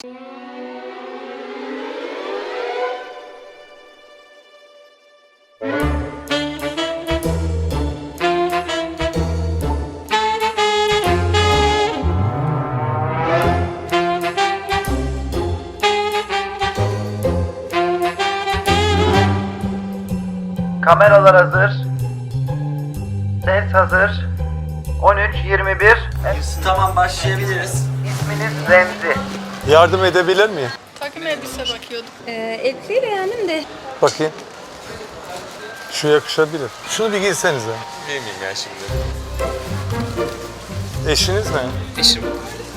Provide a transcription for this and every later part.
Kameralar hazır. Ses hazır. 13, 21. Tamam başlayabiliriz. İsminiz Remzi. Yardım edebilir miyim? Takım elbise bakıyorduk. Ee, elbiseyi beğendim de Bakayım. Şu yakışabilir. Şunu bir giysenize. Giymeyeyim ya şimdi. Eşiniz mi? Eşim.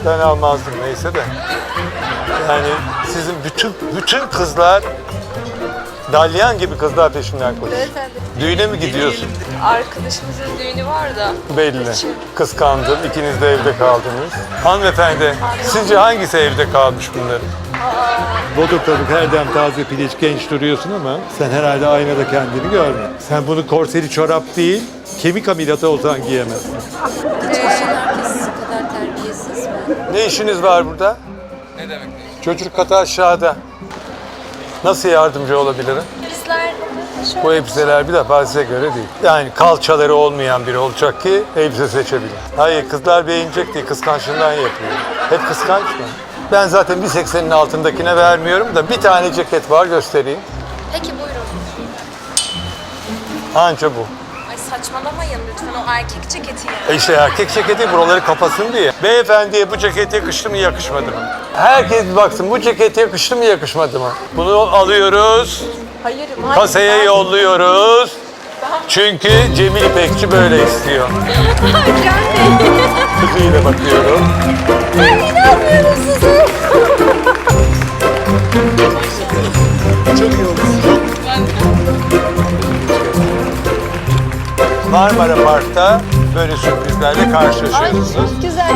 Ben almazdım neyse de. Yani sizin bütün bütün kızlar dalyan gibi kızlar peşinden koşuyor. beyefendi Düğüne mi gidiyorsun? arkadaşımızın düğünü var da Belli. Kıskandım. İkiniz de evde kaldınız. Hanımefendi, sizce hangisi evde kalmış bunların? Bodur tavuk her dem taze piliç genç duruyorsun ama sen herhalde aynada kendini görme. Sen bunu korseli çorap değil, kemik ameliyatı olsan giyemezsin. herkes kadar terbiyesiz mi? Ne işiniz var burada? Ne demek ne? Çocuk katı aşağıda. Nasıl yardımcı olabilirim? Bizler Bu elbiseler bir defa size göre değil. Yani kalçaları olmayan biri olacak ki elbise seçebilir. Hayır kızlar beğenecek diye kıskançlığından yapıyor. Hep kıskanç mı? Ben zaten 1.80'in altındakine vermiyorum da bir tane ceket var göstereyim. Peki buyurun. Anca bu. Ay saçmalamayın lütfen o erkek ceketi ya. E işte erkek ceketi buraları kapasın diye. Beyefendiye bu ceket yakıştı mı yakışmadı mı? Herkes baksın bu ceket yakıştı mı yakışmadı mı? Bunu alıyoruz, Hayır, kasaya yolluyoruz. Çünkü Cemil İpekçi böyle istiyor. Kızıyla bakıyorum. Çok iyi Marmara Park'ta böyle sürprizlerle karşılaşıyorsunuz. Güzel.